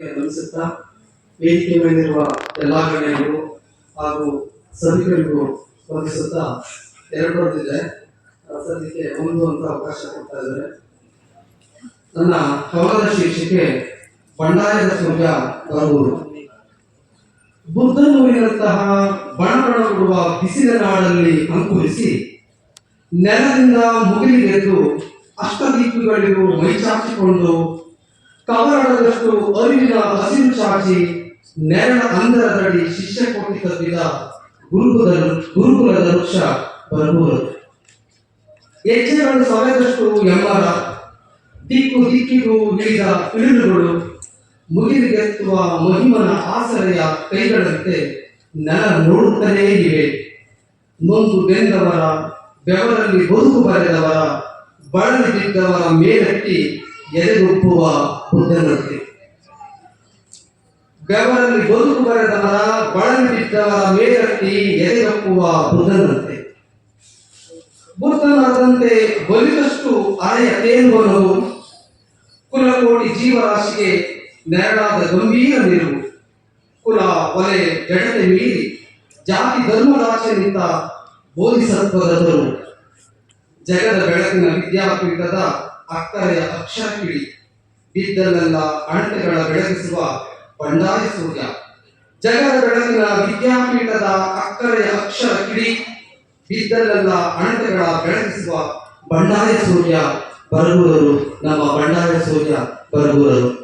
ವಂದಿಸುತ್ತಾ ವೇದಿಕೆ ಮೇಲಿರುವ ಎಲ್ಲ ಗಣ್ಯರು ಹಾಗೂ ಸಭಿಕರಿಗೂ ವಂದಿಸುತ್ತಾ ಎರಡು ಹೊರದಿದೆ ಸದ್ಯಕ್ಕೆ ಅಂತ ಅವಕಾಶ ಕೊಡ್ತಾ ಇದ್ದಾರೆ. ನನ್ನ ಕವನದ ಶೀರ್ಷಿಕೆ ಬಂಡಾಯದ ಸೂರ್ಯ ಬರುವುದು ಬುದ್ಧನೂರಿನಂತಹ ಬಣ ಬಣ ಕೊಡುವ ಬಿಸಿಲ ನಾಡಲ್ಲಿ ಅಂಕುರಿಸಿ ನೆಲದಿಂದ ಮುಗಿಲಿಗೆದ್ದು ಅಷ್ಟದೀಪಗಳಿಗೂ ಮೈಚಾಚಿಕೊಂಡು ಕವರಡದಷ್ಟು ಅರಿವಿನ ಹಸಿರು ಚಾಚಿ ನೆರಳ ಅಂದರದಡಿ ಶಿಷ್ಯ ಕೊಟ್ಟಿ ತಪ್ಪಿದ ಗುರುಕುಲ ಗುರುಕುಲದ ವೃಕ್ಷ ಬರಬಹುದು. ಹೆಜ್ಜೆಗಳು ಸವೆದಷ್ಟು ಎಂಬರ ದಿಕ್ಕು ದಿಕ್ಕಿಗೂ ಹಿಡಿದ ಇಳಿಲುಗಳು ಮುಗಿಲಿಗೆತ್ತುವ ಮಹಿಮನ ಆಸರೆಯ ಕೈಗಳಂತೆ ನೆಲ ನೋಡುತ್ತಲೇ ಇವೆ. ನೊಂದು ಬೆಂದವರ, ಬೆವರಲ್ಲಿ ಬದುಕು ಬರೆದವರ ಬಳಲಿ ಬಿದ್ದವರ ಮೇಲೆತ್ತಿ ಎದೆಗೊಪ್ಪುವ ಬುದ್ಧನಂತೆ ಬೆವರಲ್ಲಿ ಬದುಕು ಬರೆದವರ ಬಳಲಿ ಬಿದ್ದವರ ಎದೆಗಪ್ಪುವ ಬುದ್ಧನಂತೆ ಬುದ್ಧನಾದಂತೆ ಬಲಿದಷ್ಟು ಅರೆಯ ತೇನುವನು ಕುಲಕೋಟಿ ಜೀವರಾಶಿಗೆ ನೆರಳಾದ ಗಂಭೀರ ನಿಲುವು ಕುಲ, ಒಲೆ, ಜಡತೆ ಮೀರಿ ಜಾತಿ ಧರ್ಮರಾಶಿ ನಿಂತ ಬೋಧಿಸತ್ವದವರು ಜಗದ ಬೆಳಕಿನ ವಿದ್ಯಾಪೀಠದ ಅಕ್ಕರೆಯ ಅಕ್ಷರ ಕಿಡಿ ಬಿದ್ದಲ್ಲೆಲ್ಲ ಅಣತೆಗಳ ಬೆಳಗಿಸುವ ಬಂಡಾಯ ಸೂರ್ಯ. ಜಗದ ಬೆಳಕಿನ ವಿದ್ಯಾಪೀಠದ ಅಕ್ಕರೆ ಅಕ್ಷರ ಕಿಡಿ. ಬಿದ್ದಲ್ಲೆಲ್ಲ ಅಣತೆಗಳ ಬೆಳಗಿಸುವ ಬಂಡಾಯ ಸೂರ್ಯ. ಬರಗೂರರು ನಮ್ಮ ಬಂಡಾಯ ಸೂರ್ಯ. ಬರಗೂರರು